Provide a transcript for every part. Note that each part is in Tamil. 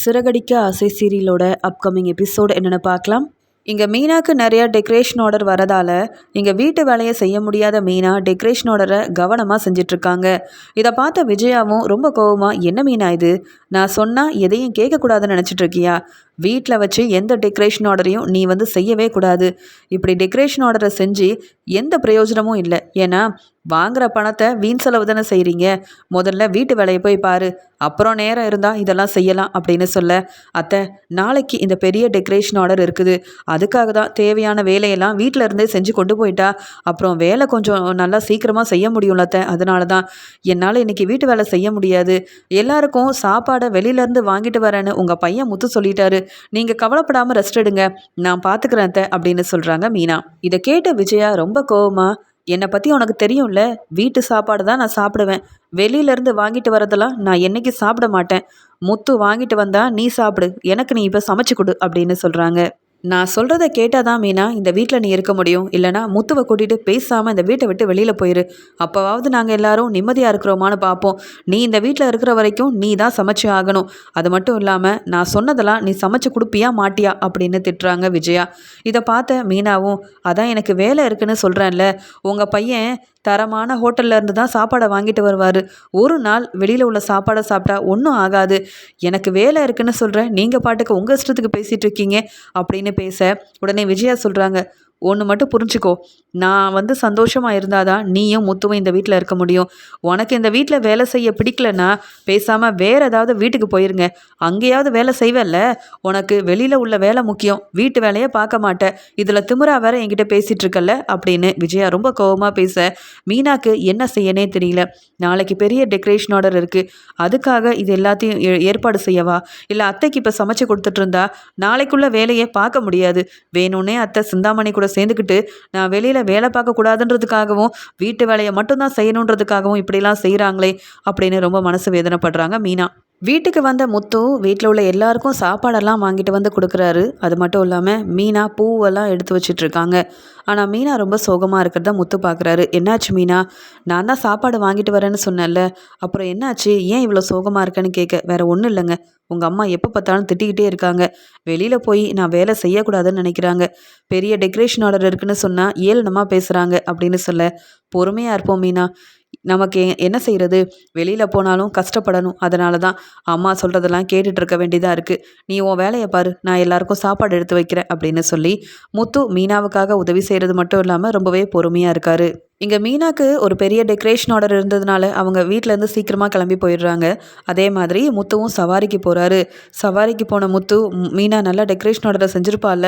சிறகடிக்க ஆசை சீரியலோட அப்கமிங் எபிசோடு என்னென்னு பார்க்கலாம். இங்கே மீனாக்கு நிறையா டெக்கரேஷன் ஆர்டர் வரதால் இங்கே வீட்டு வேலையை செய்ய முடியாத மீனா டெக்கரேஷன் ஆர்டரை கவனமாக செஞ்சிட்ருக்காங்க. இதை பார்த்த விஜயாவும் ரொம்ப கோவமாக என்ன மீனா இது? நான் சொன்னால் எதையும் கேட்கக்கூடாதுன்னு நினச்சிட்ருக்கியா? வீட்டில் வச்சு எந்த டெக்கரேஷன் ஆர்டரையும் நீ வந்து செய்யவே கூடாது. இப்படி டெக்கரேஷன் ஆர்டரை செஞ்சு எந்த பிரயோஜனமும் இல்லை. ஏன்னா வாங்குற பணத்தை வீண் செலவு தானே செய்கிறீங்க முதல்ல வீட்டு வேலையை போய் பாரு. அப்புறம் நேரம் இருந்தால் இதெல்லாம் செய்யலாம் அப்படின்னு சொல்ல அத்தை நாளைக்கு இந்த பெரிய டெக்கரேஷன் ஆர்டர் இருக்குது. அதுக்காக தான் தேவையான வேலையெல்லாம் வீட்டில் இருந்தே செஞ்சு கொண்டு போயிட்டா. அப்புறம் வேலை கொஞ்சம் நல்லா சீக்கிரமாக செய்ய முடியும்ல அத்தை. அதனால தான் என்னால் இன்றைக்கி வீட்டு வேலை செய்ய முடியாது. எல்லாருக்கும் சாப்பாடை வெளியிலேருந்து வாங்கிட்டு வரேன்னு உங்கள் பையன் முத்து சொல்லிட்டாரு. நீங்கள் கவலைப்படாமல் ரெஸ்ட் எடுங்க. நான் பார்த்துக்கிறேன் அப்படின்னு சொல்கிறாங்க மீனா. இதை கேட்ட விஜயா ரொம்ப கோவமா என்னை பற்றி உனக்கு தெரியும்ல? வீட்டு சாப்பாடு தான் நான் சாப்பிடுவேன். வெளியிலேருந்து வாங்கிட்டு வரதெல்லாம் நான் என்னைக்கு சாப்பிட மாட்டேன். முத்து வாங்கிட்டு வந்தால் நீ சாப்பிடு. எனக்கு நீ இப்போ சமைச்சு கொடு அப்படின்னு சொல்கிறாங்க நான் சொல்கிறத கேட்டால் தான் மீனா இந்த வீட்டில் நீ இருக்க முடியும். இல்லைனா முத்துவை கூட்டிகிட்டு பேசாமல் இந்த வீட்டை விட்டு வெளியில் போயிரு. அப்போவாவது நாங்கள் எல்லாரும் நிம்மதியாக இருக்கிறோமான்னு பார்ப்போம் நீ இந்த வீட்டில் இருக்கிற வரைக்கும் நீ தான் சமைச்சு ஆகணும். அது மட்டும் இல்லாமல் நான் சொன்னதெல்லாம் நீ சமைச்சு கொடுப்பியா மாட்டியா? அப்படின்னு திட்டுறாங்க விஜயா. இதை பார்த்த மீனாவும் அதான் எனக்கு வேலை இருக்குன்னு சொல்கிறேன்ல உங்கள் பையன் தரமான ஹோட்டல்ல இருந்து தான் சாப்பாடை வாங்கிட்டு வருவார். ஒரு நாள் வெளியில் உள்ள சாப்பாடை சாப்பிட்டா ஒன்றும் ஆகாது. எனக்கு வேலை இருக்குன்னு சொல்கிறேன் நீங்கள் பாட்டுக்கு உங்கள் இஷ்டத்துக்கு பேசிகிட்டு இருக்கீங்க அப்படின்னு பேச உடனே விஜயா சொல்கிறாங்க ஒன்று மட்டும் புரிஞ்சுக்கோ நான் வந்து சந்தோஷமாக இருந்தால் தான் நீயும் முத்துவும் இந்த வீட்டில் இருக்க முடியும். உனக்கு இந்த வீட்டில் வேலை செய்ய பிடிக்கலன்னா பேசாமல் வேறு ஏதாவது வீட்டுக்கு போயிருங்க. அங்கேயாவது வேலை செய்வேல்ல? உனக்கு வெளியில் உள்ள வேலை முக்கியம். வீட்டு வேலையை பார்க்க மாட்டேன். இதில் திமுறா வேற என்கிட்ட பேசிகிட்டு இருக்கல அப்படின்னு விஜயா ரொம்ப கோபமாக பேச மீனாக்கு என்ன செய்யனே தெரியல. நாளைக்கு பெரிய டெக்கரேஷன் ஆர்டர் இருக்குது அதுக்காக இது எல்லாத்தையும் ஏற்பாடு செய்யவா? இல்லை அத்தைக்கு இப்போ சமைச்சு கொடுத்துட்டு இருந்தா நாளைக்குள்ள வேலையை பார்க்க முடியாது. வேணும்னே அத்தை சிந்தாமணி கூட சேர்ந்துக்கிட்டு நான் வெளியில் வேலை பார்க்கக்கூடாதுன்றதுக்காகவும் வீட்டு வேலையை மட்டும்தான் செய்யணுன்றதுக்காகவும் இப்படிலாம் செய்கிறாங்களே அப்படின்னு ரொம்ப மனசு வேதனைப்படுறாங்க மீனா. வீட்டுக்கு வந்த முத்து வீட்டில் உள்ள எல்லாருக்கும் சாப்பாடெல்லாம் வாங்கிட்டு வந்து கொடுக்குறாரு. அது மட்டும் இல்லாமல் மீனா பூவெல்லாம் எடுத்து வச்சிட்ருக்காங்க. ஆனால் மீனா ரொம்ப சோகமாக இருக்கிறத முத்து பார்க்குறாரு என்னாச்சு மீனா? நான் தான் சாப்பாடு வாங்கிட்டு வரேன்னு சொன்னேன்ல. அப்புறம் என்னாச்சு? ஏன் இவ்வளோ சோகமாக இருக்கேன்னு கேட்க வேறு ஒன்றும் இல்லைங்க. உங்கள் அம்மா எப்போ பார்த்தாலும் திட்டிக்கிட்டே இருக்காங்க. வெளியில் போய் நான் வேலை செய்யக்கூடாதுன்னு நினைக்கிறாங்க. பெரிய டெக்கரேஷன் ஆர்டர் இருக்குன்னு சொன்னால் ஏளனமாக பேசுகிறாங்க அப்படின்னு சொல்ல. பொறுமையாக இருப்போம் மீனா. நமக்கு என்ன செய்கிறது வெளியில் போனாலும் கஷ்டப்படணும். அதனால தான் அம்மா சொல்கிறதெல்லாம் கேட்டுட்டு இருக்க வேண்டியதாக இருக்குது நீ உன் வேலையை பாரு. நான் எல்லாருக்கும் சாப்பாடு எடுத்து வைக்கிறேன் அப்படின்னு சொல்லி முத்து மீனாவுக்காக உதவி செய்கிறது மட்டும் இல்லாமல் ரொம்பவே பொறுமையாக இருக்கார். இங்கே மீனாக்கு ஒரு பெரிய டெக்கரேஷன் ஆர்டர் இருந்ததுனால அவங்க வீட்டிலேருந்து சீக்கிரமாக கிளம்பி போயிடுறாங்க. அதே மாதிரி முத்துவும் சவாரிக்கு போகிறாரு சவாரிக்கு போன முத்து மீனா நல்லா டெக்கரேஷன் ஆர்டரை செஞ்சுருப்பாள்ல.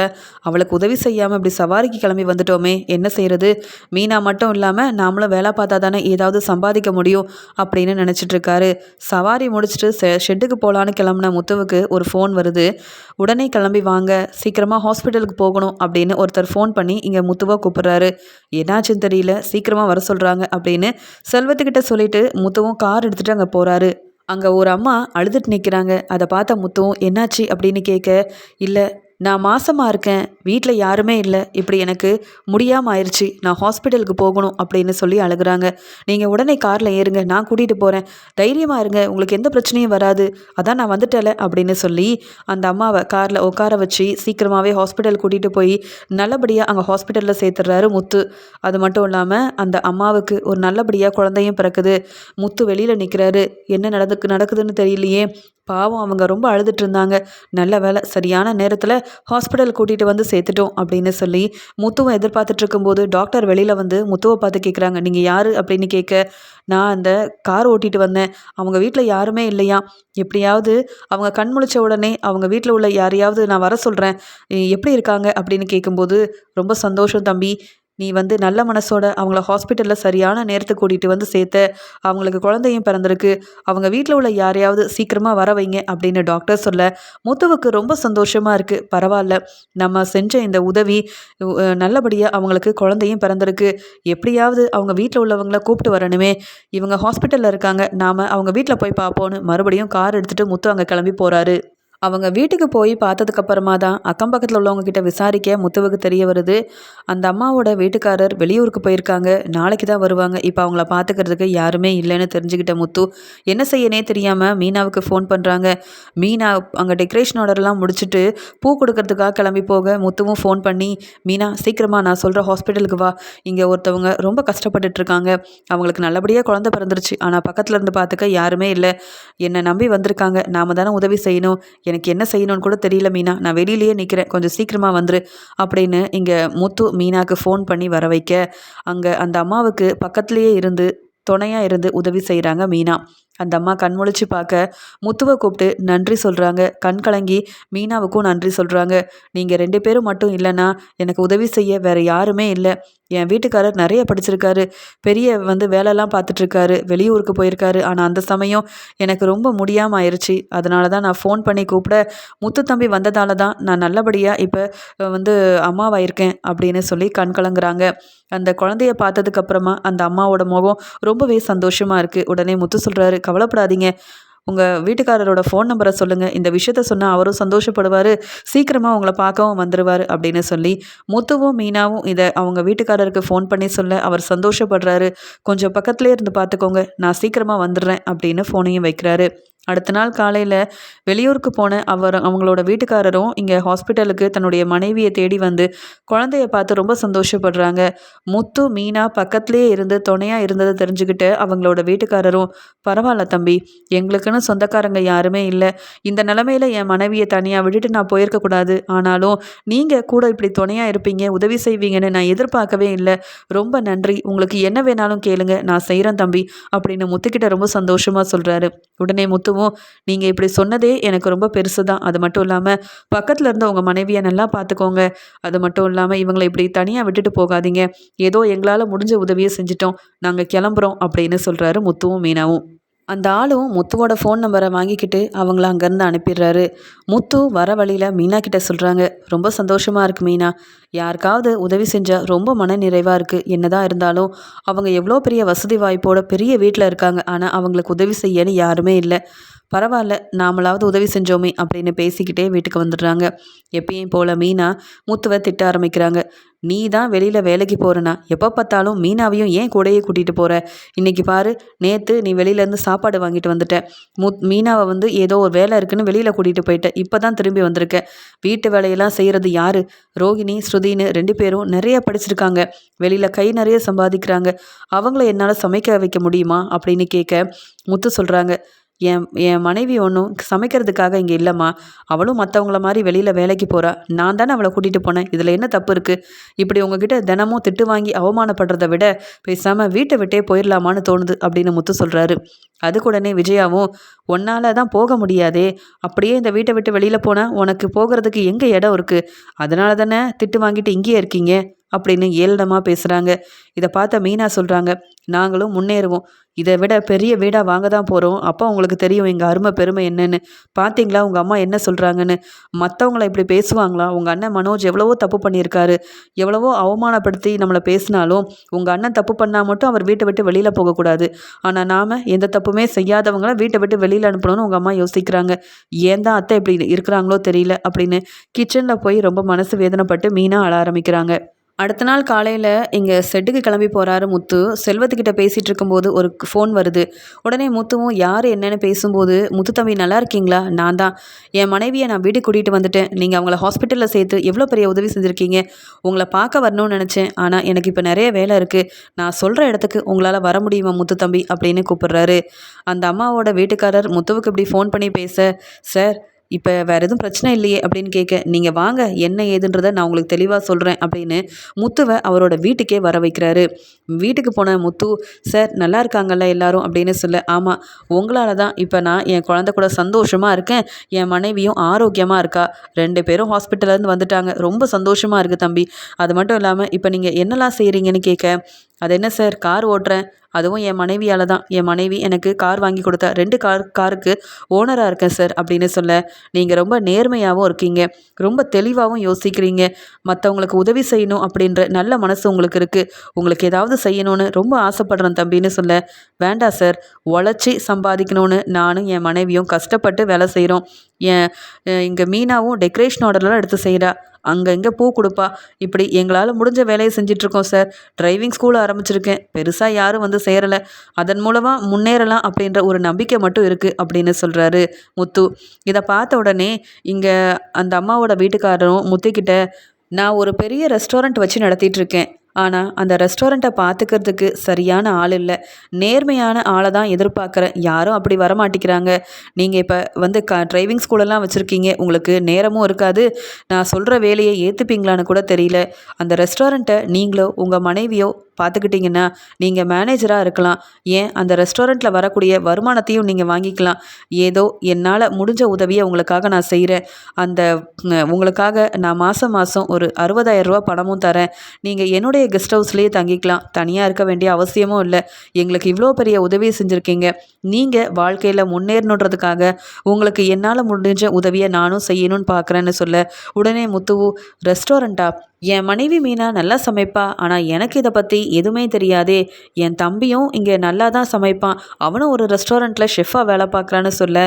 அவளுக்கு உதவி செய்யாமல் இப்படி சவாரிக்கு கிளம்பி வந்துட்டோமே என்ன செய்கிறது மீனா மட்டும் இல்லாமல் நாமளும் வேலை பார்த்தா தானே ஏதாவது சம்பாதிக்க முடியும் அப்படின்னு நினச்சிட்ருக்காரு. சவாரி முடிச்சுட்டு ஷெட்டுக்கு போகலான்னு கிளம்புன முத்துவுக்கு ஒரு ஃபோன் வருது. உடனே கிளம்பி வாங்க சீக்கிரமாக ஹாஸ்பிட்டலுக்கு போகணும் அப்படின்னு ஒருத்தர் ஃபோன் பண்ணி இங்கே முத்துவாக கூப்பிட்றாரு. என்னாச்சுன்னு தெரியல சீக்கிரம் சீக்கிரமாக வர சொல்கிறாங்க அப்படின்னு செல்வத்துக்கிட்ட சொல்லிட்டு முத்துவும் கார் எடுத்துகிட்டு அங்கே போகிறாரு அங்கே ஒரு அம்மா அழுதுட்டு நிற்கிறாங்க அதை பார்த்த முத்துவும் என்னாச்சு? அப்படின்னு கேட்க இல்லை நான் மாசமாக இருக்கேன் வீட்டில் யாருமே இல்லை இப்படி எனக்கு முடியாமல் ஆயிடுச்சு நான் ஹாஸ்பிட்டலுக்கு போகணும் அப்படின்னு சொல்லி அழுகுறாங்க. நீங்கள் உடனே காரில் ஏறுங்க நான் கூட்டிகிட்டு போகிறேன் தைரியமாக இருங்க உங்களுக்கு எந்த பிரச்சனையும் வராது அதான் நான் வந்துட்டல அப்படின்னு சொல்லி அந்த அம்மாவை காரில் உட்கார வச்சு சீக்கிரமாகவே ஹாஸ்பிட்டல் கூட்டிகிட்டு போய் நல்லபடியாக அங்கே ஹாஸ்பிட்டலில் சேர்த்துடுறாரு முத்து. அது மட்டும் இல்லாமல் அந்த அம்மாவுக்கு ஒரு நல்லபடியாக குழந்தையும் பிறக்குது. முத்து வெளியில் நிற்கிறாரு என்ன நடந்துக்கு நடக்குதுன்னு தெரியலையே பாவம் அவங்க ரொம்ப அழுதுட்டு இருந்தாங்க நல்ல வேலை சரியான நேரத்தில் ஹாஸ்பிட்டல் கூட்டிகிட்டு வந்து சேர்த்துட்டோம் அப்படின்னு சொல்லி முத்துவை எதிர்பார்த்துட்டு இருக்கும்போது டாக்டர் வெளியில் வந்து முத்துவை பார்த்து கேட்குறாங்க நீங்கள் யார்? அப்படின்னு கேட்க நான் அந்த கார் ஓட்டிகிட்டு வந்தேன். அவங்க வீட்டில் யாருமே இல்லையா? எப்படியாவது அவங்க கண் முழிச்ச உடனே அவங்க வீட்டில் உள்ள யாரையாவது நான் வர சொல்கிறேன் எப்படி இருக்காங்க? அப்படின்னு கேட்கும்போது ரொம்ப சந்தோஷம் தம்பி. நீ வந்து நல்ல மனசோட அவங்கள ஹாஸ்பிட்டலில் சரியான நேரத்தை கூட்டிகிட்டு வந்து சேர்த்த அவங்களுக்கு குழந்தையும் பிறந்திருக்கு அவங்க வீட்டில் உள்ள யாரையாவது சீக்கிரமாக வர வைங்க அப்படின்னு டாக்டர் சொல்ல முத்துவுக்கு ரொம்ப சந்தோஷமாக இருக்குது பரவாயில்ல நம்ம செஞ்ச இந்த உதவி நல்லபடியாக அவங்களுக்கு குழந்தையும் பிறந்திருக்கு. எப்படியாவது அவங்க வீட்டில் உள்ளவங்கள கூப்பிட்டு வரணுமே. இவங்க ஹாஸ்பிட்டலில் இருக்காங்க நாம் அவங்க வீட்டில் போய் பார்ப்போன்னு மறுபடியும் கார் எடுத்துகிட்டு முத்து அங்கே கிளம்பி போகிறாரு அவங்க வீட்டுக்கு போய் பார்த்ததுக்கப்புறமா தான் அக்கம் பக்கத்தில் உள்ளவங்க கிட்ட விசாரிக்க முத்துவுக்கு தெரிய வருது. அந்த அம்மாவோட வீட்டுக்காரர் வெளியூருக்கு போயிருக்காங்க. நாளைக்கு தான் வருவாங்க. இப்போ அவங்கள பார்த்துக்கிறதுக்கு யாருமே இல்லைன்னு தெரிஞ்சுக்கிட்ட முத்து என்ன செய்யனே தெரியாமல் மீனாவுக்கு ஃபோன் பண்ணுறாங்க மீனா அங்கே டெக்கரேஷன் ஆர்டர்லாம் முடிச்சுட்டு பூ கொடுக்கறதுக்காக கிளம்பி போக முத்துவும் ஃபோன் பண்ணி மீனா சீக்கிரமாக நான் சொல்கிற ஹாஸ்பிட்டலுக்கு வா. இங்கே ஒருத்தவங்க ரொம்ப கஷ்டப்பட்டுட்டு இருக்காங்க. அவங்களுக்கு நல்லபடியாக குழந்தை பிறந்துருச்சு. ஆனால் பக்கத்தில் இருந்து பார்த்துக்க யாருமே இல்லை. என்னை நம்பி வந்திருக்காங்க. நாம தானே உதவி செய்யணும். எனக்கு என்ன செய்யணும்னு கூட தெரியல மீனா. நான் வெளியிலேயே நிற்கிறேன் கொஞ்சம் சீக்கிரமாக வந்துரு அப்படின்னு இங்கே முத்து மீனாக்கு ஃபோன் பண்ணி வர வைக்க அங்கே அந்த அம்மாவுக்கு பக்கத்துலேயே இருந்து துணையாக இருந்து உதவி செய்கிறாங்க மீனா. அந்த அம்மா கண் முழிச்சு பார்க்க முத்துவை கூப்பிட்டு நன்றி சொல்கிறாங்க கண் கலங்கி மீனாவுக்கும் நன்றி சொல்கிறாங்க நீங்கள் ரெண்டு பேரும் மட்டும் இல்லைன்னா எனக்கு உதவி செய்ய வேறு யாருமே இல்லை. என் வீட்டுக்காரர் நிறைய படிச்சிருக்காரு. பெரிய வந்து வேலைலாம் பார்த்துட்ருக்காரு. வெளியூருக்கு போயிருக்காரு. ஆனால் அந்த சமயம் எனக்கு ரொம்ப முடியாமல் ஆயிடுச்சு அதனால தான் நான் ஃபோன் பண்ணி கூப்பிட முத்து தம்பி வந்ததால தான் நான் நல்லபடியாக இப்போ வந்து அம்மாவாயிருக்கேன் அப்படின்னு சொல்லி கண் கலங்குறாங்க. அந்த குழந்தைய பார்த்ததுக்கப்புறமா அந்த அம்மாவோட முகம் ரொம்பவே சந்தோஷமாக இருக்குது உடனே முத்து சொல்கிறாரு கவலைப்படாதீங்க. உங்கள் வீட்டுக்காரரோட ஃபோன் நம்பரை சொல்லுங்கள் இந்த விஷயத்த சொன்னால் அவரும் சந்தோஷப்படுவார். சீக்கிரமாக உங்களை பார்க்கவும் வந்துடுவார் அப்படின்னு சொல்லி முத்துவும் மீனாவும் இதை அவங்க வீட்டுக்காரருக்கு ஃபோன் பண்ணி சொல்ல அவர் சந்தோஷப்படுறாரு. கொஞ்சம் பக்கத்துலேயே இருந்து பார்த்துக்கோங்க. நான் சீக்கிரமாக வந்துடுறேன் அப்படின்னு ஃபோனையும் வைக்கிறாரு. அடுத்த நாள் காலையில் வெளியூருக்கு போன அவர் அவங்களோட வீட்டுக்காரரும் இங்கே ஹாஸ்பிட்டலுக்கு தன்னுடைய மனைவியை தேடி வந்து குழந்தைய பார்த்து ரொம்ப சந்தோஷப்படுறாங்க. முத்து மீனா பக்கத்துலேயே இருந்து துணையாக இருந்ததை தெரிஞ்சுக்கிட்டு அவங்களோட வீட்டுக்காரரும் பரவாயில்ல தம்பி எங்களுக்குன்னு சொந்தக்காரங்க யாருமே இல்லை. இந்த நிலமையில என் மனைவியை தனியாக விட்டுட்டு நான் போயிருக்கக்கூடாது ஆனாலும் நீங்கள் கூட இப்படி துணையாக இருப்பீங்க உதவி செய்வீங்கன்னு நான் எதிர்பார்க்கவே இல்லை. ரொம்ப நன்றி. உங்களுக்கு என்ன வேணாலும் கேளுங்க. நான் செய்கிறேன் தம்பி அப்படின்னு முத்துக்கிட்ட ரொம்ப சந்தோஷமாக சொல்கிறாரு உடனே முத்து அதுவும் நீங்கள் இப்படி சொன்னதே எனக்கு ரொம்ப பெருசு தான் அது மட்டும் இல்லாமல் பக்கத்தில் இருந்த உங்கள் மனைவியை நல்லா பார்த்துக்கோங்க அது மட்டும் இல்லாமல் இவங்களை இப்படி தனியாக விட்டுட்டு போகாதீங்க. ஏதோ எங்களால் முடிஞ்ச உதவியை செஞ்சிட்டோம். நாங்கள் கிளம்புறோம் அப்படின்னு சொல்கிறாரு முத்துவும் மீனாவும். அந்த ஆளும் முத்துவோட ஃபோன் நம்பரை வாங்கிக்கிட்டு அவங்கள அங்கேருந்து அனுப்பிடுறாரு. முத்து வர வழியில் மீனா கிட்ட சொல்கிறாங்க ரொம்ப சந்தோஷமாக இருக்குது மீனா. யாருக்காவது உதவி செஞ்சால் ரொம்ப மன நிறைவாக இருக்குது என்னதான் இருந்தாலும் அவங்க எவ்வளோ பெரிய வசதி வாய்ப்போட பெரிய வீட்டில் இருக்காங்க. ஆனால் அவங்களுக்கு உதவி செய்யன்னு யாருமே இல்லை. பரவாயில்ல நாமளாவது உதவி செஞ்சோமே அப்படின்னு பேசிக்கிட்டே வீட்டுக்கு வந்துடுறாங்க. எப்பயும் போல் மீனா மூத்துவை திட்ட ஆரம்பிக்கிறாங்க. நீ தான் வெளியில் வேலைக்கு போகிறனா எப்போ பார்த்தாலும் மீனாவையும் ஏன் கூடையே கூட்டிகிட்டு போகிற இன்றைக்கி பாரு நேற்று நீ வெளியிலேருந்து சாப்பாடு வாங்கிட்டு வந்துட்ட. முத் மீனாவை வந்து ஏதோ ஒரு வேலை இருக்குன்னு வெளியில் கூட்டிகிட்டு போயிட்ட. இப்போ தான் திரும்பி வந்திருக்க. வீட்டு வேலையெல்லாம் செய்கிறது யார்? ரோகிணி ஸ்ருதின்னு ரெண்டு பேரும் நிறைய படிச்சிருக்காங்க. வெளியில் கை நிறைய சம்பாதிக்கிறாங்க. அவங்கள என்னால் சமைக்க வைக்க முடியுமா? அப்படின்னு கேட்க முத்து சொல்கிறாங்க என் என் மனைவி ஒன்றும் சமைக்கிறதுக்காக இங்கே இல்லைம்மா. அவளும் மற்றவங்கள மாதிரி வெளியில் வேலைக்கு போகிறா நான் தானே அவளை கூட்டிகிட்டு போனேன். இதில் என்ன தப்பு இருக்குது இப்படி உங்ககிட்ட தினமும் திட்டு வாங்கி அவமானப்படுறதை விட பேசாமல் வீட்டை விட்டே போயிடலாமான்னு தோணுது அப்படின்னு முத்து சொல்கிறாரு அதுக்குடனே விஜயாவும் ஒன்னால் தான் போக முடியாதே. அப்படியே இந்த வீட்டை விட்டு வெளியில் போனால் உனக்கு போகிறதுக்கு எங்கே இடம் இருக்குது அதனால தானே திட்டு வாங்கிட்டு இங்கேயே இருக்கீங்க? அப்படின்னு ஏளனமாக பேசுகிறாங்க இதை பார்த்த மீனா சொல்கிறாங்க நாங்களும் முன்னேறுவோம். இதை விட பெரிய வீடாக வாங்க தான் போகிறோம் அப்போ உங்களுக்கு தெரியும் எங்கள் அருமை பெருமை என்னன்னு. பார்த்தீங்களா உங்கள் அம்மா என்ன சொல்கிறாங்கன்னு மற்றவங்கள இப்படி பேசுவாங்களா? உங்கள் அண்ணன் மனோஜ் எவ்வளவோ தப்பு பண்ணியிருக்காரு. எவ்வளவோ அவமானப்படுத்தி நம்மளை பேசினாலும் உங்கள் அண்ணன் தப்பு பண்ணால் மட்டும் அவர் வீட்டை விட்டு வெளியில் போகக்கூடாது. ஆனால் நாம் எந்த தப்புமே செய்யாதவங்கள வீட்டை விட்டு வெளியில் அனுப்பணும்னு உங்கள் அம்மா யோசிக்கிறாங்க. ஏன் தான் அத்தை இப்படி இருக்கிறாங்களோ தெரியல அப்படின்னு கிச்சனில் போய் ரொம்ப மனசு வேதனைப்பட்டு மீனாக அழ ஆரம்பிக்கிறாங்க. அடுத்த நாள் காலையில் இங்கே செட்டுக்கு கிளம்பி போகிறாரு முத்து. செல்வத்துக்கிட்ட பேசிகிட்டு இருக்கும்போது ஒரு ஃபோன் வருது. உடனே முத்துவும் யார் என்னென்னு பேசும்போது முத்து தம்பி நல்லா இருக்கீங்களா? நான் தான். என் மனைவியை நான் வீட்டுக்கு கூட்டிகிட்டு வந்துட்டேன். நீங்கள் அவங்கள ஹாஸ்பிட்டலில் சேர்த்து எவ்வளோ பெரிய உதவி செஞ்சுருக்கீங்க? உங்களை பார்க்க வரணும்னு நினச்சேன். ஆனால் எனக்கு இப்போ நிறைய வேலை இருக்குது நான் சொல்கிற இடத்துக்கு உங்களால் வர முடியுமா முத்து தம்பி? அப்படின்னு கூப்பிட்றாரு. அந்த அம்மாவோட வீட்டுக்காரர் முத்துவுக்கு இப்படி ஃபோன் பண்ணி பேச சார் இப்போ வேறு எதுவும் பிரச்சனை இல்லையே அப்படின்னு கேட்க நீங்கள் வாங்க என்ன ஏதுன்றதை நான் உங்களுக்கு தெளிவாக சொல்கிறேன் அப்படின்னு முத்துவை அவரோட வீட்டுக்கே வர வைக்கிறாரு. வீட்டுக்கு போன முத்து சார் நல்லா இருக்காங்கல்ல எல்லாரும்? அப்படின்னு சொல்ல ஆமாம் உங்களால் தான். இப்போ நான் என் குழந்த கூட சந்தோஷமாக இருக்கேன். என் மனைவியும் ஆரோக்கியமாக இருக்கா? ரெண்டு பேரும் ஹாஸ்பிட்டல்லேருந்து வந்துட்டாங்க. ரொம்ப சந்தோஷமாக இருக்குது தம்பி. அது மட்டும் இல்லாமல் இப்போ நீங்கள் என்னெல்லாம் செய்கிறீங்கன்னு கேட்க அது என்ன சார் கார் ஓட்டுறேன். அதுவும் என் மனைவியால் தான். என் மனைவி எனக்கு கார் வாங்கி கொடுத்தா ரெண்டு கார் காருக்கு ஓனராக இருக்கேன் சார் அப்படின்னு சொல்ல நீங்கள் ரொம்ப நேர்மையாகவும் இருக்கீங்க. ரொம்ப தெளிவாகவும் யோசிக்கிறீங்க. மற்றவங்களுக்கு உதவி செய்யணும் அப்படின்ற நல்ல மனசு உங்களுக்கு இருக்குது உங்களுக்கு ஏதாவது செய்யணும்னு ரொம்ப ஆசைப்படுறேன் தம்பின்னு சொல்ல வேண்டாம் சார் உழைச்சி சம்பாதிக்கணும்னு நானும் என் மனைவியும் கஷ்டப்பட்டு வேலை செய்கிறோம் என் இங்கே மீனாவும் டெக்கரேஷன் ஆர்டர்லாம் எடுத்து செய்கிறா அங்கங்கே பூ கொடுப்பா. இப்படி எங்களால் முடிஞ்ச வேலையை செஞ்சிட்ருக்கோம் சார். டிரைவிங் ஸ்கூல் ஆரம்பிச்சிருக்கேன். பெருசாக யாரும் வந்து சேரலை. அதன் மூலமாக முன்னேறலாம் அப்படின்ற ஒரு நம்பிக்கை மட்டும் இருக்குது அப்படின்னு சொல்கிறாரு முத்து. இதை பார்த்த உடனே இங்கே அந்த அம்மாவோட வீட்டுக்காரரும் முத்துக்கிட்ட நான் ஒரு பெரிய ரெஸ்டாரண்ட் வச்சு நடத்திட்டு இருக்கேன் ஆனால் அந்த ரெஸ்டாரண்ட்டை பார்த்துக்கிறதுக்கு சரியான ஆள் இல்லை. நேர்மையான ஆளை தான் எதிர்பார்க்குறேன் யாரும் அப்படி வரமாட்டேங்கிறாங்க நீங்கள் இப்போ வந்து க டிரைவிங் ஸ்கூலெல்லாம் வச்சுருக்கீங்க. உங்களுக்கு நேரமும் இருக்காது. நான் சொல்கிற வேலையை ஏற்றுப்பீங்களான்னு கூட தெரியல. அந்த ரெஸ்டாரண்ட்டை நீங்களோ உங்கள் மனைவியோ பார்த்துக்கிட்டிங்கன்னா நீங்கள் மேனேஜராக இருக்கலாம். ஏன்? அந்த ரெஸ்டாரண்ட்டில் வரக்கூடிய வருமானத்தையும் நீங்கள் வாங்கிக்கலாம். ஏதோ என்னால் முடிஞ்ச உதவியை உங்களுக்காக நான் செய்கிறேன் அந்த உங்களுக்காக நான் மாதம் மாதம் ஒரு அறுபதாயிரரூபா பணமும் தரேன். நீங்கள் என்னுடைய கெஸ்ட் ஹவுஸ்லேயே தங்கிக்கலாம். தனியாக இருக்க வேண்டிய அவசியமும் இல்லை. எங்களுக்கு இவ்வளோ பெரிய உதவி செஞ்சுருக்கீங்க. நீங்கள் வாழ்க்கையில் முன்னேறணுன்றதுக்காக உங்களுக்கு என்னால் முடிஞ்ச உதவியை நானும் செய்யணும்னு பார்க்குறேன்னு சொல்ல உடனே முத்துவு ரெஸ்டாரண்ட்டா என் மனைவி மீனா நல்லா சமைப்பா ஆனால் எனக்கு இதை பற்றி எதுவுமே தெரியாதே. என் தம்பியும் இங்கே நல்லா தான் சமைப்பான். அவனும் ஒரு ரெஸ்டாரண்ட்டில் ஷெஃபாக வேலை பார்க்குறான்னு சொல்ல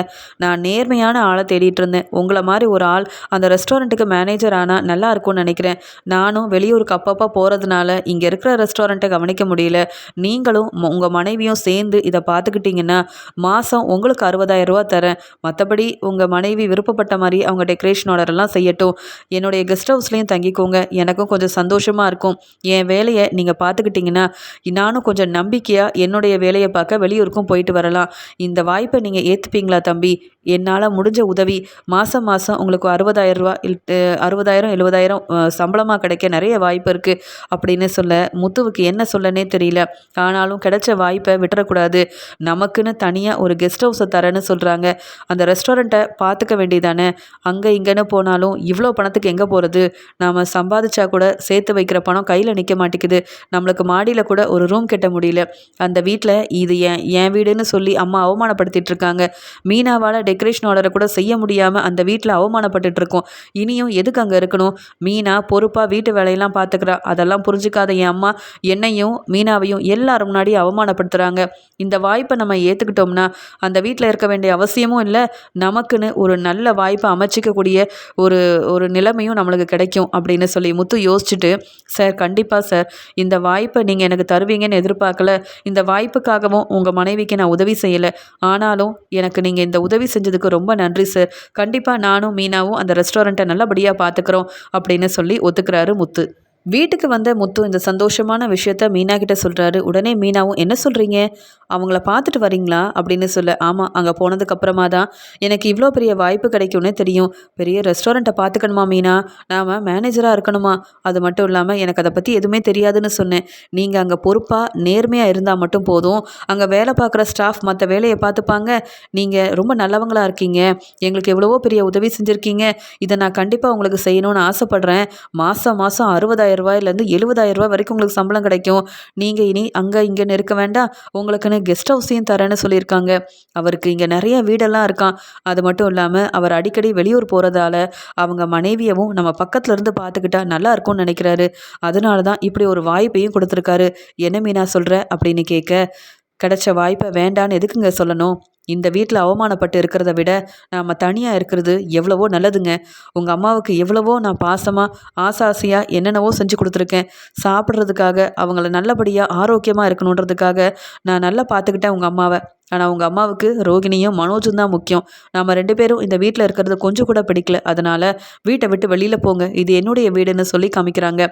நான் நேர்மையான ஆளை தேடிட்டு இருந்தேன். உங்களை மாதிரி ஒரு ஆள் அந்த ரெஸ்டாரண்ட்டுக்கு மேனேஜர் ஆனால் நல்லா இருக்கும்னு நினைக்கிறேன். நானும் வெளியூருக்கு அப்பப்போ போகிறதுனால இங்கே இருக்கிற ரெஸ்டாரண்ட்டை கவனிக்க முடியல. நீங்களும் உங்கள் மனைவியும் சேர்ந்து இதை பார்த்துக்கிட்டிங்கன்னா மாதம் உங்களுக்கு அறுபதாயிரம் ரூபா தரேன். மற்றபடி உங்கள் மனைவி விருப்பப்பட்ட மாதிரி அவங்க டெக்கரேஷன் ஆர்டர்லாம் செய்யட்டும். என்னுடைய கெஸ்ட் ஹவுஸ்லேயும் தங்கிக்கோங்க. எனக்கும் கொஞ்சம் சந்தோஷமாக இருக்கும். என் வேலையை நீங்கள் பார்த்துக்கிட்டிங்கன்னா நானும் கொஞ்சம் நம்பிக்கையாக என்னுடைய வேலையை பார்க்க வெளியூருக்கும் போயிட்டு வரலாம். இந்த வாய்ப்பை நீங்கள் ஏற்றுப்பீங்களா தம்பி? என்னால் முடிஞ்ச உதவி மாதம் மாதம் உங்களுக்கு அறுபதாயிரம் ரூபா அறுபதாயிரம் எழுபதாயிரம் சம்பளமாக கிடைக்க நிறைய வாய்ப்பு இருக்குது அப்படின்னு சொல்ல முத்துவுக்கு என்ன சொல்லனே தெரியல. ஆனாலும் கிடைச்ச வாய்ப்பை விட்டுறக்கூடாது. நமக்குன்னு தனியாக ஒரு கெஸ்ட் ஹவுஸை தரேன்னு சொல்கிறாங்க அந்த ரெஸ்டாரண்ட்டை பார்த்துக்க வேண்டியதானே? அங்கே இங்கேன்னு போனாலும் இவ்வளோ பணத்துக்கு எங்கே போகிறது நாம் சம்பாதிச்ச வச்சா கூட சேர்த்து வைக்கிற பணம் கையில் நிற்க மாட்டேங்குது. நம்மளுக்கு மாடியில் கூட ஒரு ரூம் கட்ட முடியல. அந்த வீட்டில் இது என் என் வீடுன்னு சொல்லி அம்மா அவமானப்படுத்திட்டு இருக்காங்க. மீனாவால் டெக்கரேஷன் ஆர்டரை கூட செய்ய முடியாமல் அந்த வீட்டில் அவமானப்பட்டுட்டு இருக்கோம். இனியும் எதுக்கு அங்கே இருக்கணும்? மீனா பொறுப்பாக வீட்டு வேலையெல்லாம் பார்த்துக்கிறா அதெல்லாம் புரிஞ்சுக்காத என் அம்மா. என்னையும் மீனாவையும் எல்லாரும் முன்னாடி அவமானப்படுத்துகிறாங்க இந்த வாய்ப்பை நம்ம ஏற்றுக்கிட்டோம்னா அந்த வீட்டில் இருக்க வேண்டிய அவசியமும் இல்லை. நமக்குன்னு ஒரு நல்ல வாய்ப்பை அமைச்சிக்கக்கூடிய ஒரு ஒரு நிலைமையும் நம்மளுக்கு கிடைக்கும் அப்படின்னு சொல்லி முத்து யோசிச்சுட்டு சார் கண்டிப்பாக சார். இந்த வாய்ப்பை நீங்கள் எனக்கு தருவீங்கன்னு எதிர்பார்க்கல. இந்த வாய்ப்புக்காகவும் உங்கள் மனைவிக்கு நான் உதவி செய்யலை. ஆனாலும் எனக்கு நீங்கள் இந்த உதவி செஞ்சதுக்கு ரொம்ப நன்றி சார். கண்டிப்பாக நானும் மீனாவும் அந்த ரெஸ்டாரண்ட்டை நல்லபடியாக பார்த்துக்குறோம் அப்படின்னு சொல்லி ஒத்துக்கிறாரு முத்து. வீட்டுக்கு வந்த முத்து இந்த சந்தோஷமான விஷயத்த மீனா கிட்ட சொல்கிறாரு உடனே மீனாவும் என்ன சொல்கிறீங்க அவங்கள பார்த்துட்டு வரீங்களா? அப்படின்னு சொல்ல ஆமாம் அங்கே போனதுக்கப்புறமா தான். எனக்கு இவ்வளோ பெரிய வாய்ப்பு கிடைக்கும்னே தெரியும். பெரிய ரெஸ்டாரண்ட்டை பார்த்துக்கணுமா மீனா? நாம் மேனேஜராக இருக்கணுமா? அது மட்டும் இல்லாமல் எனக்கு அதை பற்றி எதுவுமே தெரியாதுன்னு சொன்னேன். நீங்கள் அங்கே பொறுப்பாக நேர்மையாக இருந்தால் மட்டும் போதும். அங்கே வேலை பார்க்குற ஸ்டாஃப் மற்ற வேலையை பார்த்துப்பாங்க. நீங்கள் ரொம்ப நல்லவங்களாக இருக்கீங்க. எங்களுக்கு எவ்வளவோ பெரிய உதவி செஞ்சுருக்கீங்க. இதை நான் கண்டிப்பாக உங்களுக்கு செய்யணும்னு ஆசைப்பட்றேன். மாதம் மாதம் அறுபதாயிரம் ரூபாயிலேருந்து எழுபதாயிரம் ரூபாய் வரைக்கும் உங்களுக்கு சம்பளம் கிடைக்கும். நீங்கள் இனி அங்கே இங்கே இருக்க வேண்டாம். உங்களுக்குன்னு கெஸ்ட் ஹவுஸையும் தரேன்னு சொல்லியிருக்காங்க. அவருக்கு இங்கே நிறைய வீடெல்லாம் இருக்கான் அது மட்டும் இல்லாமல் அவர் அடிக்கடி வெளியூர் போகிறதால அவங்க மனைவியவும் நம்ம பக்கத்தில் இருந்து பார்த்துக்கிட்டா நல்லா இருக்கும்னு நினைக்கிறாரு. அதனால தான் இப்படி ஒரு வாய்ப்பையும் கொடுத்துருக்காரு. என்ன மீனா சொல்கிற அப்படின்னு கேட்க கிடைச்ச வாய்ப்பை வேண்டான்னு எதுக்குங்க சொல்லணும்? இந்த வீட்டில் அவமானப்பட்டு இருக்கிறத விட நாம் தனியாக இருக்கிறது எவ்வளவோ நல்லதுங்க. உங்கள் அம்மாவுக்கு எவ்வளவோ நான் பாசமாக ஆசாசியாக என்னென்னவோ செஞ்சு கொடுத்துருக்கேன். சாப்பிட்றதுக்காக அவங்கள நல்லபடியாக ஆரோக்கியமாக இருக்கணுன்றதுக்காக நான் நல்லா பார்த்துக்கிட்டேன் உங்கள் அம்மாவை. ஆனால் உங்கள் அம்மாவுக்கு ரோகிணியும் மனோஜும் தான் முக்கியம். நாம் ரெண்டு பேரும் இந்த வீட்டில் இருக்கிறது கொஞ்சம் கூட பிடிக்கல. அதனால் வீட்டை விட்டு வெளியில் போங்க. இது என்னுடைய வீடுன்னு சொல்லி காமிக்கிறாங்க.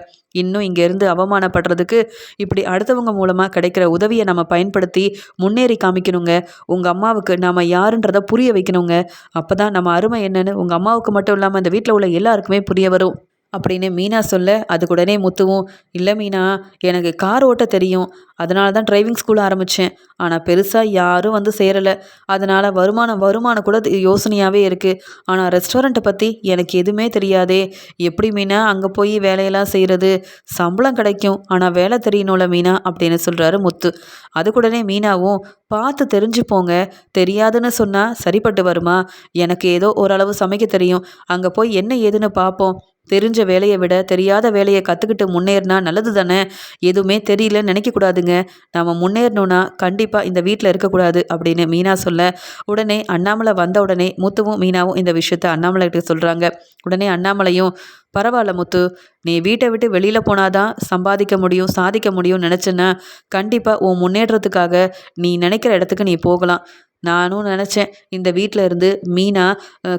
இன்னும் இங்கேருந்து அவமானப்படுறதுக்கு இப்படி அடுத்தவங்க மூலமாக கிடைக்கிற உதவியை நம்ம பயன்படுத்தி முன்னேறி காமிக்கணுங்க. உங்கள் அம்மாவுக்கு நாம் யாருன்றதை புரிய வைக்கணுங்க. அப்போ தான் நம்ம அருமை என்னன்னு உங்கள் அம்மாவுக்கு மட்டும் இல்லாமல் இந்த வீட்டில் உள்ள எல்லாருக்குமே புரிய வரும். அப்படின்னு மீனா சொல்ல அதுக்கு உடனே முத்துவும் இல்லை மீனா எனக்கு கார் ஓட்ட தெரியும். அதனால தான் டிரைவிங் ஸ்கூல் ஆரம்பித்தேன் ஆனால் பெருசாக யாரும் வந்து சேரலை. அதனால் வருமானம் வருமானம் கூட யோசனையாகவே இருக்குது ஆனால் ரெஸ்டாரண்ட்டை பற்றி எனக்கு எதுவுமே தெரியாதே. எப்படி மீனா அங்கே போய் வேலையெல்லாம் செய்கிறது சம்பளம் கிடைக்கும். ஆனால் வேலை தெரியணும்ல மீனா? அப்படின்னு சொல்கிறாரு முத்து. அதுக்குடனே மீனாவும் பார்த்து தெரிஞ்சுப்போங்க. தெரியாதுன்னு சொன்னால் சரிப்பட்டு வருமா? எனக்கு ஏதோ ஓரளவு சமைக்க தெரியும். அங்கே போய் என்ன ஏதுன்னு பார்ப்போம் தெரிஞ்ச வேலையை விட தெரியாத வேலையை கற்றுக்கிட்டு முன்னேறினா நல்லது தானே? எதுவுமே தெரியலன்னு நினைக்கக்கூடாதுங்க. நம்ம முன்னேறணும்னா கண்டிப்பாக இந்த வீட்டில் இருக்கக்கூடாது அப்படின்னு மீனா சொல்ல உடனே அண்ணாமலை வந்த உடனே முத்துவும் மீனாவும் இந்த விஷயத்த அண்ணாமலை கிட்ட சொல்கிறாங்க உடனே அண்ணாமலையும் பரவாயில்ல முத்து நீ வீட்டை விட்டு வெளியில் போனாதான் சம்பாதிக்க முடியும் சாதிக்க முடியும் நினச்சேன்னா கண்டிப்பாக உன் முன்னேற்றத்துக்காக நீ நினைக்கிற இடத்துக்கு நீ போகலாம். நானும் நினச்சேன். இந்த வீட்டில் இருந்து மீனா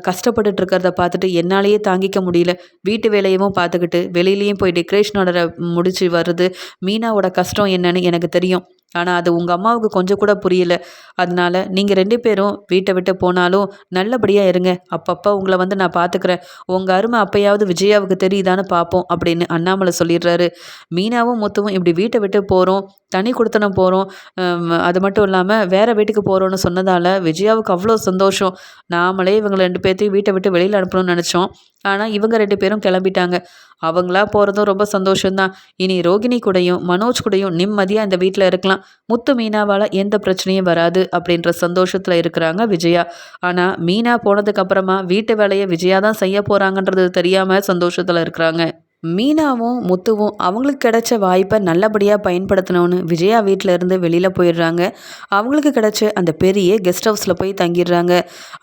கஷ்டப்பட்டுட்டு இருக்கிறத பார்த்துட்டு என்னாலேயே தாங்கிக்க முடியல. வீட்டு வேலையவும் பார்த்துக்கிட்டு வெளியிலையும் போய் டெக்கரேஷனோட முடிச்சு வருது மீனாவோட கஷ்டம் என்னன்னு எனக்கு தெரியும். ஆனால் அது உங்கள் அம்மாவுக்கு கொஞ்சம் கூட புரியல. அதனால நீங்கள் ரெண்டு பேரும் வீட்டை விட்டு போனாலும் நல்லபடியாக இருங்க. அப்பப்போ உங்களை வந்து நான் பார்த்துக்கிறேன் உங்கள் அருமை அப்பையாவது விஜயாவுக்கு தெரியுதான்னு பார்ப்போம் அப்படின்னு அண்ணாமலை சொல்லிடுறாரு. மீனாவும் முத்துவும் இப்படி வீட்டை விட்டு போகிறோம் தனி கொடுத்தனம் போகிறோம் அது மட்டும் இல்லாமல் வேறு வீட்டுக்கு போகிறோன்னு சொன்னதால் விஜயாவுக்கு அவ்வளோ சந்தோஷம். நாமளே இவங்க ரெண்டு பேர்த்தையும் வீட்டை விட்டு வெளியில் அனுப்பணும்னு நினச்சோம். ஆனால் இவங்க ரெண்டு பேரும் கிளம்பிட்டாங்க. அவங்களா போகிறதும் ரொம்ப சந்தோஷம்தான். இனி ரோகிணி கூடையும் மனோஜ் கூடையும் நிம்மதியாக இந்த வீட்டில் இருக்கலாம். முத்து மீனாவால் எந்த பிரச்சனையும் வராது அப்படின்ற சந்தோஷத்தில் இருக்கிறாங்க விஜயா. ஆனால் மீனா போனதுக்கப்புறமா வீட்டு வேலையை விஜயா தான் செய்ய போகிறாங்கன்றது தெரியாமல் சந்தோஷத்தில் இருக்கிறாங்க. மீனாவும் முத்துவும் அவங்களுக்கு கிடைச்ச வாய்ப்பை நல்லபடியாக பயன்படுத்தணும்னு விஜயா வீட்டில் இருந்து வெளியில் போயிடுறாங்க. அவங்களுக்கு கிடைச்ச அந்த பெரிய கெஸ்ட் ஹவுஸில் போய் தங்கிடுறாங்க.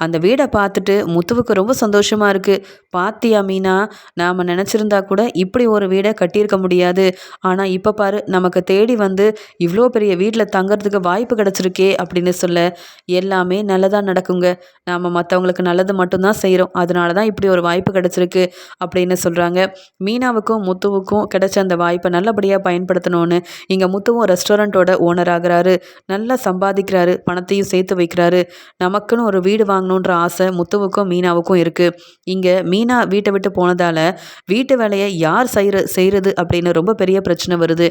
அந்த வீடை பார்த்துட்டு முத்துவுக்கு ரொம்ப சந்தோஷமாக இருக்குது பாத்தியா மீனா நாம் நினச்சிருந்தா கூட இப்படி ஒரு வீடை கட்டியிருக்க முடியாது. ஆனால் இப்போ பாரு நமக்கு தேடி வந்து இவ்வளோ பெரிய வீட்டில் தங்குறதுக்கு வாய்ப்பு கிடச்சிருக்கே அப்படின்னு சொல்ல எல்லாமே நல்லதாக நடக்குங்க. நாம் மற்றவங்களுக்கு நல்லது மட்டும்தான் செய்கிறோம் அதனால தான் இப்படி ஒரு வாய்ப்பு கிடச்சிருக்கு அப்படின்னு சொல்கிறாங்க மீனா மீனாவுக்கும் முத்துவுக்கும் கிடைச்ச அந்த வாய்ப்பை நல்லபடியாக பயன்படுத்தணும்னு இங்கே முத்துவும் ரெஸ்டாரண்ட்டோட ஓனர் ஆகிறாரு. நல்லா சம்பாதிக்கிறாரு பணத்தையும் சேர்த்து வைக்கிறாரு. நமக்குன்னு ஒரு வீடு வாங்கணுன்ற ஆசை முத்துவுக்கும் மீனாவுக்கும் இருக்குது இங்கே மீனா வீட்டை விட்டு போனதால் வீட்டு வேலையை யார் செய்கிற செய்கிறது அப்படின்னு ரொம்ப பெரிய பிரச்சனை வருது.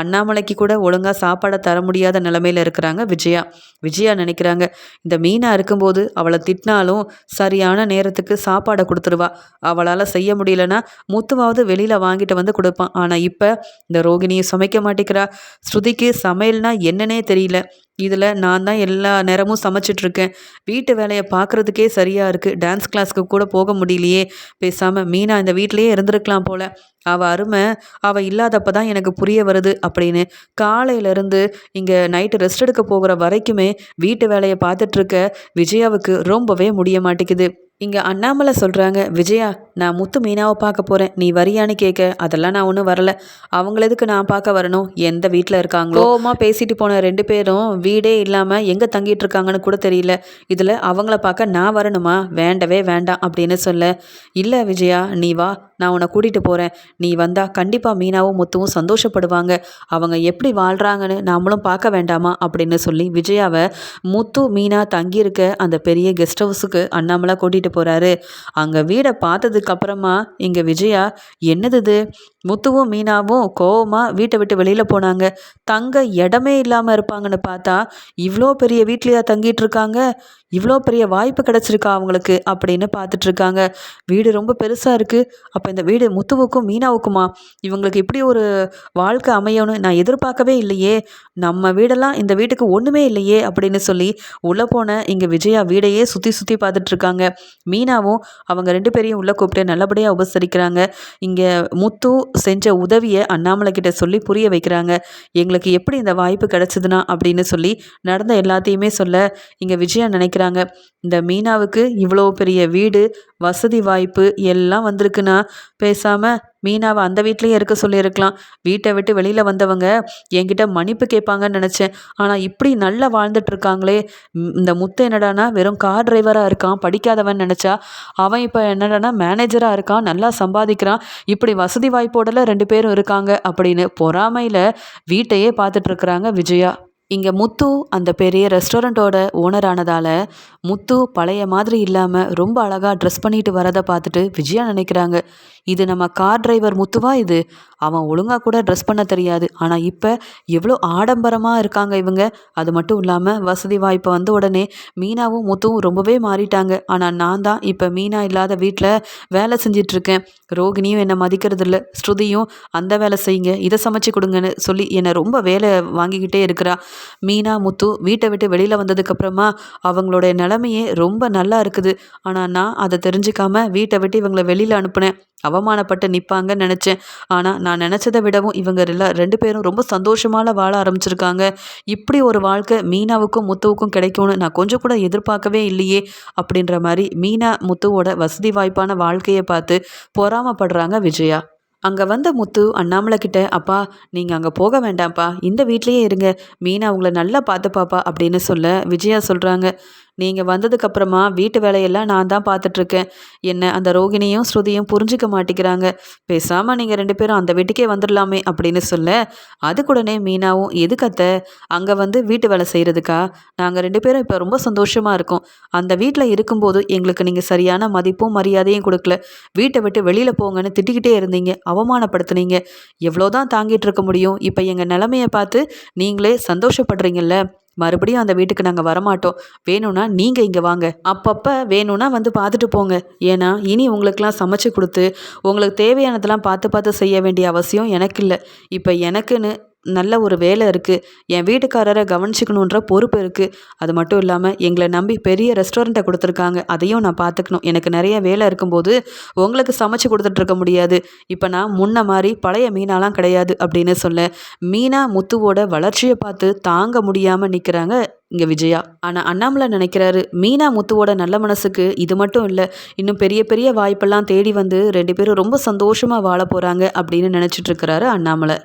அண்ணாமலைக்கு கூட ஒழுங்காக சாப்பாடை தர முடியாத நிலமையில் இருக்கிறாங்க விஜயா. விஜயா நினைக்கிறாங்க இந்த மீனா இருக்கும்போது அவளை திட்டினாலும் சரியான நேரத்துக்கு சாப்பாடை கொடுத்துருவா. அவளால் செய்ய முடியலன்னா முத்துவாவது வெளியில் வாங்கிட்டு வந்து கொடுப்பான். ஆனால் இப்போ இந்த ரோகிணியை சமைக்க மாட்டேங்கிறா. ஸ்ருதிக்கு சமையல்னா என்னன்னே தெரியல. இதில் நான் தான் எல்லா நேரமும் சமைச்சிட்ருக்கேன் வீட்டு வேலையை பார்க்குறதுக்கே சரியாக இருக்குது டான்ஸ் கிளாஸ்க்கு கூட போக முடியலையே. பேசாமல் மீனா இந்த வீட்லேயே இருந்திருக்கலாம் போல். அவள் அருமை. அவள் இல்லாதப்ப தான் எனக்கு புரிய வருது அப்படின்னு காலையிலேருந்து இங்கே நைட்டு ரெஸ்ட் எடுக்க போகிற வரைக்குமே வீட்டு வேலையை பார்த்துட்ருக்க விஜயாவுக்கு ரொம்பவே முடிய மாட்டேங்குது. இங்கே அண்ணாமலை சொல்கிறாங்க விஜயா நான் முத்து மீனாவை பார்க்க போகிறேன் நீ வரியான்னு கேட்க அதெல்லாம் நான் ஒன்றும் வரல. அவங்கள எதுக்கு நான் பார்க்க வரணும்? எந்த வீட்டில் இருக்காங்களோ? கோமா பேசிட்டு போன ரெண்டு பேரும் வீடே இல்லாமல் எங்கே தங்கிட்டு இருக்காங்கன்னு கூட தெரியல. இதில் அவங்கள பார்க்க நான் வரணுமா? வேண்டவே வேண்டாம் அப்படின்னு சொல்ல இல்லை விஜயா நீ வா. நான் உன்னை கூட்டிகிட்டு போகிறேன் நீ வந்தால் கண்டிப்பாக மீனாவும் முத்துவும் சந்தோஷப்படுவாங்க. அவங்க எப்படி வாழ்கிறாங்கன்னு நாமளும் பார்க்க வேண்டாமா? அப்படின்னு சொல்லி விஜயாவை முத்து மீனா தங்கியிருக்க அந்த பெரிய கெஸ்ட் ஹவுஸுக்கு அண்ணாமலை கூட்டிகிட்டு போகிறாரு அங்கே வீடை பார்த்ததுக்கப்புறமா இங்கே விஜயா என்னது முத்துவும் மீனாவும் கோவமாக வீட்டை விட்டு வெளியில் போனாங்க. தங்க இடமே இல்லாமல் இருப்பாங்கன்னு பார்த்தா இவ்வளோ பெரிய வீட்லையா தங்கிட்டு இருக்காங்க? இவ்வளோ பெரிய வாய்ப்பு கிடச்சிருக்கா அவங்களுக்கு? அப்படின்னு பார்த்துட்ருக்காங்க வீடு ரொம்ப பெருசாக இருக்குது அப்போ இந்த வீடு முத்துவுக்கும் மீனாவுக்குமா? இவங்களுக்கு இப்படி ஒரு வாழ்க்கை அமையணும்னு நான் எதிர்பார்க்கவே இல்லையே. நம்ம வீடெல்லாம் இந்த வீட்டுக்கு ஒன்றுமே இல்லையே அப்படின்னு சொல்லி உள்ளே போன இங்கே விஜயா வீடையே சுற்றி சுற்றி பார்த்துட்ருக்காங்க மீனாவும் அவங்க ரெண்டு பேரையும் உள்ளே கூப்பிட்டு நல்லபடியாக உபசரிக்கிறாங்க. இங்கே முத்து செஞ்ச உதவியை அண்ணாமலை கிட்ட சொல்லி புரிய வைக்கிறாங்க. எங்களுக்கு எப்படி இந்த வாய்ப்பு கிடச்சிதுன்னா அப்படின்னு சொல்லி நடந்த எல்லாத்தையுமே சொல்ல இங்கே விஜயா நினைக்கிறாங்க. இந்த மீனாவுக்கு இவ்வளோ பெரிய வீடு வசதி வாய்ப்பு எல்லாம் வந்திருக்குன்னா பேசாமல் மீனாவை அந்த வீட்லேயே இருக்க சொல்லியிருக்கலாம். வீட்டை விட்டு வெளியில் வந்தவங்க என்கிட்ட மன்னிப்பு கேட்பாங்கன்னு நினச்சேன். ஆனால் இப்படி நல்லா வாழ்ந்துட்டுருக்காங்களே இந்த முத்து என்னடானா வெறும் கார் டிரைவராக இருக்கான் படிக்காதவன் நினச்சா. அவன் இப்போ என்னடானா மேனேஜராக இருக்கான் நல்லா சம்பாதிக்கிறான். இப்படி வசதி வாய்ப்போடல ரெண்டு பேரும் இருக்காங்க அப்படின்னு பொறாமையில் வீட்டையே பார்த்துட்ருக்குறாங்க விஜயா. இங்கே முத்து அந்த பெரிய ரெஸ்டாரண்ட்டோட ஓனரானதால் முத்து பழைய மாதிரி இல்லாமல் ரொம்ப அழகாக ட்ரெஸ் பண்ணிட்டு வரதை பார்த்துட்டு விஜயா நினைக்கிறாங்க. இது நம்ம கார் டிரைவர் முத்துவா இது? அவன் ஒழுங்காக கூட ட்ரெஸ் பண்ண தெரியாது. ஆனால் இப்போ எவ்வளோ ஆடம்பரமாக இருக்காங்க இவங்க. அது மட்டும் இல்லாமல் வசதி வாய்ப்பு வந்த உடனே மீனாவும் முத்துவும் ரொம்பவே மாறிட்டாங்க. ஆனால் நான் தான் இப்போ மீனா இல்லாத வீட்டில் வேலை செஞ்சிட்ருக்கேன். ரோகிணியும் என்னை மதிக்கிறதில்ல. ஸ்ருதியும் அந்த வேலை செய்யுங்க. இதை சமைச்சு கொடுங்கன்னு சொல்லி என்னை ரொம்ப வேலை வாங்கிக்கிட்டே இருக்கிறா. மீனா முத்து வீட்டை விட்டு வெளியில் வந்ததுக்கப்புறமா அவங்களோட நிலமையே ரொம்ப நல்லா இருக்குது. ஆனால் நான் அதை தெரிஞ்சுக்காம வீட்டை விட்டு இவங்களை வெளியில் அனுப்புனேன். அவமானப்பட்டு நிற்பாங்கன்னு நினச்சேன். ஆனால் நான் நினச்சதை விடவும் இவங்க ரெல ரெண்டு பேரும் ரொம்ப சந்தோஷமான வாழ ஆரம்பிச்சிருக்காங்க. இப்படி ஒரு வாழ்க்கை மீனாவுக்கும் முத்துவுக்கும் கிடைக்கும்னு நான் கொஞ்சம் கூட எதிர்பார்க்கவே இல்லையே அப்படின்ற மாதிரி மீனா முத்துவோட வசதி வாய்ப்பான வாழ்க்கையை பார்த்து பொறாமப்படுறாங்க விஜயா. அங்கே வந்த முத்து அண்ணாமலை கிட்ட அப்பா நீங்கள் அங்கே போக வேண்டாம்ப்பா. இந்த வீட்லேயே இருங்க. மீனா உங்களை நல்லா பார்த்துப்பாப்பா அப்படின்னு சொல்ல விஜயா சொல்கிறாங்க நீங்கள் வந்ததுக்கப்புறமா வீட்டு வேலையெல்லாம் நான் தான் பார்த்துட்ருக்கேன். என்ன அந்த ரோகிணியும் ஸ்ருதியும் புரிஞ்சிக்க மாட்டேங்கிறாங்க பேசாமல் நீங்கள் ரெண்டு பேரும் அந்த வீட்டுக்கே வந்துடலாமே அப்படின்னு சொல்ல அதுக்குடனே மீனாவும் எதுக்கத்த அங்கே வந்து வீட்டு வேலை செய்கிறதுக்கா நாங்கள் ரெண்டு பேரும் இப்போ ரொம்ப சந்தோஷமாக இருக்கோம். அந்த வீட்டில் இருக்கும்போது எங்களுக்கு நீங்கள் சரியான மதிப்பும் மரியாதையும் கொடுக்கல. வீட்டை விட்டு வெளியில் போங்கன்னு திட்டிக்கிட்டே இருந்தீங்க. அவமானப்படுத்துனீங்க. எவ்வளோதான் தாங்கிட்டு இருக்க முடியும். இப்போ எங்கள் நிலமையை பார்த்து நீங்களே சந்தோஷப்படுறீங்கல்ல? மறுபடியும் அந்த வீட்டுக்கு நாங்கள் வரமாட்டோம். வேணும்னா நீங்கள் இங்கே வாங்க. அப்பப்போ வேணும்னா வந்து பார்த்துட்டு போங்க. ஏன்னா இனி உங்களுக்கெல்லாம் சமைச்சு கொடுத்து உங்களுக்கு தேவையானதெல்லாம் பார்த்து பார்த்து செய்ய வேண்டிய அவசியம் எனக்கு இல்லை இப்போ எனக்குன்னு நல்ல ஒரு வேலை இருக்குது என் வீட்டுக்காரரை கவனிச்சிக்கணுன்ற பொறுப்பு இருக்குது அது மட்டும் இல்லாமல் எங்களை நம்பி பெரிய ரெஸ்டாரண்ட்டை கொடுத்துருக்காங்க. அதையும் நான் பார்த்துக்கணும் எனக்கு நிறைய வேலை இருக்கும்போது உங்களுக்கு சமைச்சு கொடுத்துட்ருக்க முடியாது. இப்போ நான் முன்ன மாதிரி பழைய மீனாலாம் கிடையாது அப்படின்னு சொல்ல மீனா முத்துவோட வளர்ச்சியை பார்த்து தாங்க முடியாமல் நிற்கிறாங்க இங்கே விஜயா. ஆனால் அண்ணாமலை நினைக்கிறாரு மீனா முத்துவோட நல்ல மனசுக்கு இது மட்டும் இல்லை இன்னும் பெரிய பெரிய வாய்ப்பெல்லாம் தேடி வந்து ரெண்டு பேரும் ரொம்ப சந்தோஷமாக வாழ போகிறாங்க அப்படின்னு நினச்சிட்ருக்கிறாரு அண்ணாமலை.